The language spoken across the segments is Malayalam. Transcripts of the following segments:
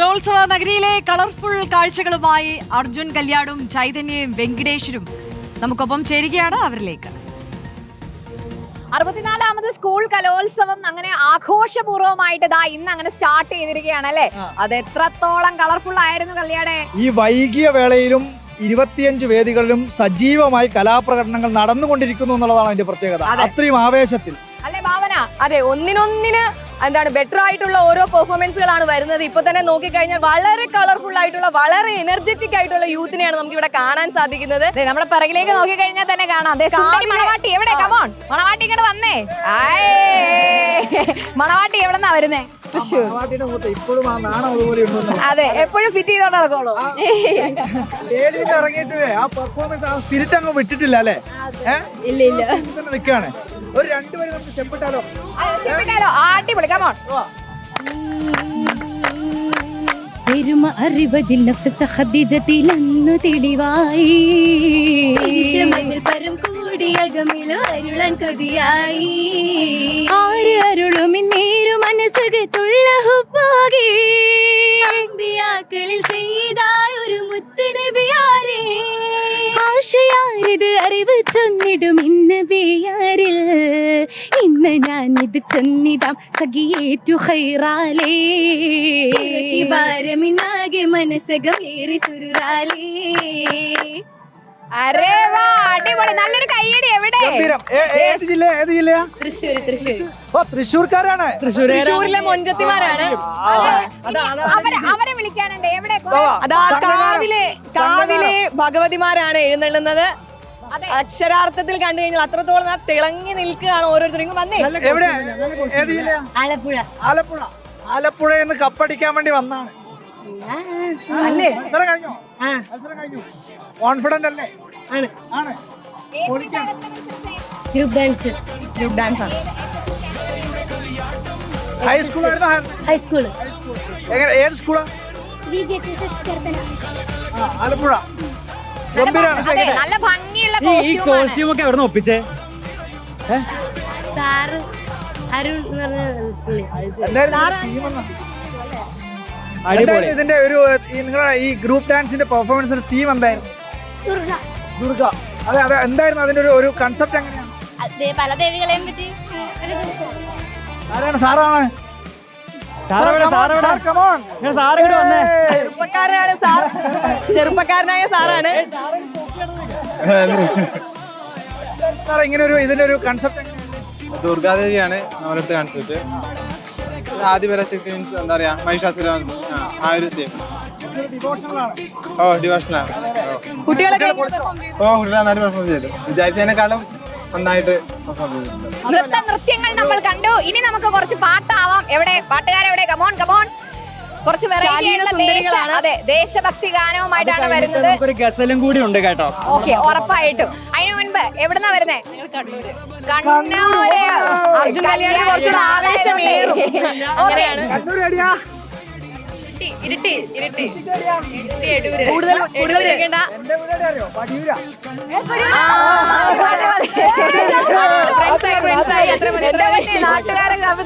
കലോത്സവ നഗരിയിലെ കളർഫുൾ കാഴ്ചകളുമായി അർജുൻ കല്യാണും ചൈതന്യയും വെങ്കിടേശ്വരും നമുക്കൊപ്പം ചേരുകയാണ് അവരിലേക്ക്. അറുപത്തിനാലാമത് സ്കൂൾ കലോത്സവം അങ്ങനെ ആഘോഷപൂർവമായിട്ട് ദാ ഇന്ന് അങ്ങനെ സ്റ്റാർട്ട് ചെയ്തിരിക്കുകയാണ് അല്ലെ? അത് എത്രത്തോളം കളർഫുൾ ആയിരുന്നു കല്യാണെ. ഈ വൈകിയ വേളയിലും ഇരുപത്തിയഞ്ച് വേദികളിലും സജീവമായി കലാപ്രകടനങ്ങൾ നടന്നുകൊണ്ടിരിക്കുന്നു എന്നുള്ളതാണ് അതിന്റെ പ്രത്യേകത. അതെ. അത്രയും ആവേശത്തിൽ. അല്ലെ ഭാവന? അതെ ഒന്നിനൊന്നിന് എന്താണ് ബെറ്റർ ആയിട്ടുള്ള ഓരോ പെർഫോമൻസുകളാണ് വരുന്നത്. ഇപ്പൊ തന്നെ നോക്കിക്കഴിഞ്ഞാൽ വളരെ കളർഫുൾ ആയിട്ടുള്ള വളരെ എനർജറ്റിക് ആയിട്ടുള്ള യൂത്തിനെയാണ് നമുക്ക് ഇവിടെ കാണാൻ സാധിക്കുന്നത്. ദേ, നമ്മുടെ പിറകിലേക്ക് നോക്കി കഴിഞ്ഞാൽ തന്നെ കാണാം. ദേ, സുന്ദരി കാവിലെ- മണവാട്ടി എവിടെ? കമോൺ മണവാട്ടി ഇങ്ങോട്ട് വന്നേ. മണവാട്ടി എവിടെന്നാ വരുന്നേ? തൃശ്ശൂർ. ഇപ്പോഴും ആ നാണം അതുപോലെ അതെ എപ്പോഴും ഫിറ്റ് ചെയ്തോണ്ട് നടക്കോളൂ ഇറങ്ങിയിട്ട് ആ പെർഫോമൻസ് ആ സ്പിരിറ്റ് അങ്ങ് വിട്ടിട്ടില്ല അല്ലേ? ഇല്ല ഇല്ല. തന്നെ നിൽക്കുകയാണ് ഒരു രണ്ടുപേരും നമുക്ക് ചെപ്പിട്ടാലോ ചെപ്പിട്ടാലോ അടിപൊളി. കമോൺ പെരുമ അറിവതിൽ നഫ്സ ഖദീജത്തിലന്നു തെളിവായി. പരം കൂടിയകമിലോ അരുളൻ കൊതിയായി ആര് അരുളും നേരു മനസ്സുകത്തുള്ള ഹുബാകി ആശയാരിത് അറിവ് ചൊന്നിടും ഇന്ന് വേയാറിൽ. ഇന്ന് ഞാൻ ഇത് ചൊന്നിടാം സഖിയേറ്റു ഹൈറാലേ. ഭാരമിനാകെ മനസ്സകമേറി സുരുറാലേ. അരേ വാ അടിപൊളി. നല്ലൊരു കയ്യടി എവിടെ? ഗംഭീരം ഏ- ഏത് ജില്ല ഏത് ജില്ലയാ തൃശ്ശൂർ തൃശ്ശൂർ ഓ തൃശ്ശൂർക്കാരാണ്. തൃശ്ശൂരിലെ മൊഞ്ചത്തിമാരാണ്. അവരെ അവരെ വിളിക്കാനുണ്ട്. എവിടെ? അതാ കാവിലെ കാവിലെ ഭഗവതിമാരാണ് എഴുന്നള്ളുന്നത്. അക്ഷരാർത്ഥത്തിൽ കണ്ടു കഴിഞ്ഞാൽ അത്രത്തോളം ആ തിളങ്ങി നിൽക്കുകയാണ് ഓരോരുത്തരും. ഇങ്ങ് വന്നേ. എവിടെ? ഏത് ജില്ലയാ ആലപ്പുഴ. ആലപ്പുഴ. ആലപ്പുഴ എന്ന് കപ്പടിക്കാൻ വേണ്ടി വന്നാണ്. അല്ലേ? കഴിഞ്ഞോ? കഴിഞ്ഞു. കോൺഫിഡന്റ് അല്ലേ? ആണ്. ഗ്രൂപ്പ് ഡാൻസ് ഗ്രൂപ്പ് ഡാൻസ് ആണ് ഹൈസ്കൂൾ ഹൈസ്കൂൾ എങ്ങനെ? ഏത് സ്കൂളാ ആ ആലപ്പുഴ. നല്ല ഭംഗിയുള്ള ഈ ഈ കോസ്റ്റ്യൂം ഒക്കെ എവിടെ ഒപ്പിച്ചേ? സാറ് അരുൺ? അടിപൊളി. ഇതിന്റെ ഒരു ഈ നിങ്ങളുടെ ഈ ഗ്രൂപ്പ് ഡാൻസിന്റെ പെർഫോമൻസിന്റെ തീം എന്തായിരുന്നു ദുർഗ. അതെ അതെ എന്തായിരുന്നു അതിന്റെ ഒരു ഒരു കൺസെപ്റ്റ് എങ്ങനെയാണ്? പല ദേവികളെയും പറ്റി. ആരാണ് സാറാണ്? ചെറുപ്പക്കാരനാണ് സാർ ചെറുപ്പക്കാരനായ സാറാണ്. സാർ ഇങ്ങനെ ഒരു ഇതിന്റെ ഒരു കൺസെപ്റ്റ് ദുർഗാദേവിയാണ് നമ്മളടുത്ത് കാണിച്ചിട്ട് ആദിപരാശക്തി മീൻസ് എന്താ പറയാ മഹിഷാസുര ആ ഒരു തീം ഓ ഡിവോഷനാണ് കുട്ടികളൊക്കെ ചെയ്തു? ഓ കുട്ടികളെ നന്നായിട്ട് പെർഫോം ചെയ്തു. വിചാരിച്ചതിനെക്കാളും നന്നായിട്ട് നൃത്ത നൃത്യങ്ങൾ നമ്മൾ കണ്ടു. ഇനി നമുക്ക് കുറച്ച് പാട്ടാവാം. എവിടെ? പാട്ടുകാരെവിടെ? കമോൺ കമോൺ കുറച്ച്. അതെ ദേശഭക്തി ഗാനവുമായിട്ടാണ് വരുന്നത്. നമുക്കൊരു ഗസലും കൂടി ഉണ്ട് കേട്ടോ. ഓക്കെ ഉറപ്പായിട്ടും. അതിനു മുൻപ് എവിടുന്നാ വരുന്നേ? കണ്ണൂര്. അർജുൻ ആവേശം കുറച്ചുകൂടെ ആവേശമേറും. അങ്ങനെയാണ്. ഇരുട്ടി ഇരുട്ടി. കൂടുതൽ കൂടുതൽ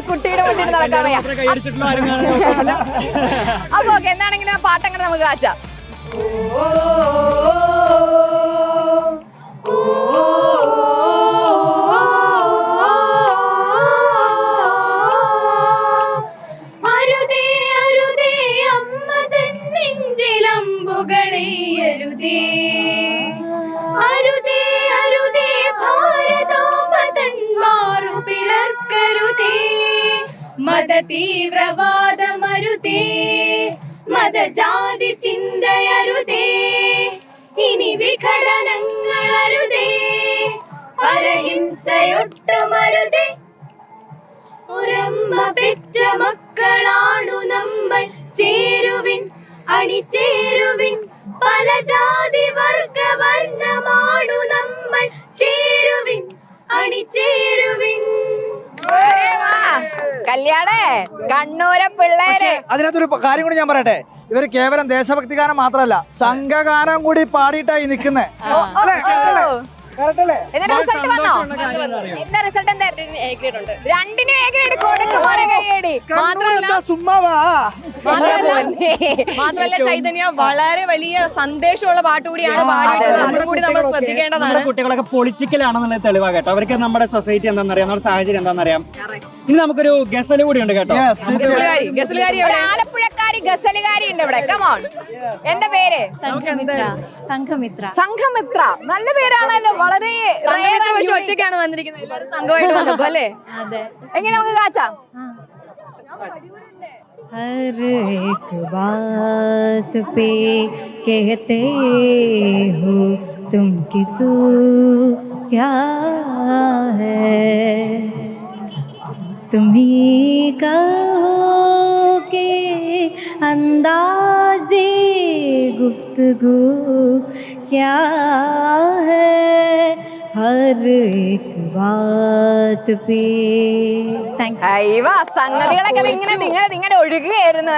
കുട്ടിയുടെ നടക്കാൻ വയ്യ. അപ്പൊ ഓക്കെ എന്താണെങ്കിലും ആ പാട്ടങ്ങനെ നമുക്ക് കാച്ചാം. അരുതേ മത തീവ്രവാദമരുതേ മതജാതി ചിന്തയരുതേ ഇനി വിഘടനങ്ങൾ അരുതേ പരഹിംസയൊട്ടുമരുതേ ഒരമ്മ പെറ്റ മക്കളാണു നമ്മൾ ചേരുവിൻ അണിചേരുവിൻ കണ്ണൂരെ പിള്ളേരെ. അതിനകത്തൊരു കാര്യം കൂടി ഞാൻ പറയട്ടെ. ഇവർ കേവലം ദേശഭക്തി ഗാനം മാത്രമല്ല സംഘഗാനം കൂടി പാടിയിട്ടായി നിക്കുന്നേ. റിസൾട്ട് വന്നോ? എന്താ റിസൾട്ട് എന്താ രണ്ടിനും എ ഗ്രേഡ് കൊടുക്കുമോനെ കൈയടി മാത്രമല്ല മാത്രമല്ല ചൈതന്യ വളരെ വലിയ സന്ദേശമുള്ള പാട്ട് കൂടിയാണ് പാടിയിട്ടുള്ളത് അതും കൂടി നമ്മൾ ശ്രദ്ധിക്കേണ്ടതാണ്. കുട്ടികളൊക്കെ പൊളിറ്റിക്കൽ ആണെന്നുള്ള തെളിവാ കേട്ടോ അവർക്ക് നമ്മുടെ സൊസൈറ്റി എന്താണെന്നറിയാം നമ്മുടെ സാഹചര്യം എന്താണെന്നറിയാം. ഇനി നമുക്കൊരു ഗസൽ കൂടി ഉണ്ട് കേട്ടോ. ഗസലുകാരി ആലപ്പുഴക്കാരി ഗസലുകാരി ഉണ്ട് ഇവിടെ. കമോൺ എന്താ പേര്? സംഘമിത്ര. സംഘമിത്ര. നല്ല പേരാണല്ലോ. വളരെ ഒറ്റയ്ക്കാണ് വന്നിരിക്കുന്നത്. എല്ലാവരും സംഘമായിട്ട് വന്നപ്പോ അല്ലേ? അതെ. എങ്ങനെ നമുക്ക് കാച്ചാം? हर एक बात पे कहते हो, तुम कि तू क्या है? तुम्ही कहो के अंदाजे गुफ्तगु क्या है? हर एक बात पे അയ്യോ സംഗതികളൊക്കെ ഇങ്ങനെ ഇങ്ങനെ ഇങ്ങനെ ഒഴുകുകയായിരുന്നു.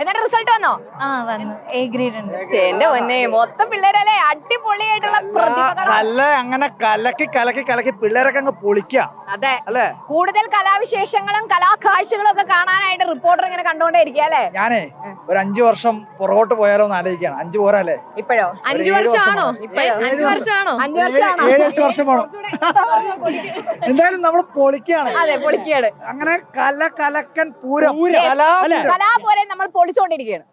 എന്നിട്ട് റിസൾട്ട് വന്നോ? ആ വന്നു. എ ഗ്രേഡ് ഉണ്ട്. എന്റെ പൊന്നെ മൊത്തം പിള്ളേരല്ലേ? അടിപൊളിയായിട്ടുള്ള കല അങ്ങനെ കലക്കി കലക്കി കലക്കി പിള്ളേരൊക്കെ അങ്ങ് പൊളിക്ക. അതെ. അല്ലേ? കൂടുതൽ കലാവിശേഷങ്ങളും കലാകാഴ്ചകളും ഒക്കെ കാണാനായിട്ട് റിപ്പോർട്ടർ ഇങ്ങനെ കണ്ടോണ്ടേ ഇരിക്കുക അല്ലേ? ഞാനേ ഒരു അഞ്ചു വർഷം പുറകോട്ട് പോയാലോ എന്ന് ആലോചിക്കാണ് അഞ്ചു പോരല്ലേ? ഇപ്പോഴോ? അഞ്ചു വർഷമാണോ? അഞ്ചു വർഷമാണോ? അഞ്ചു വർഷമാണോ? ഏഴ് എട്ട് വർഷം എന്തായാലും നമ്മൾ പൊളിക്കാണ് അതെ പൊളിക്കുകയാണ്. അങ്ങനെ കല കലക്കൻ പൂരം. നമ്മൾ പൊളിച്ചോണ്ടിരിക്കുകയാണ്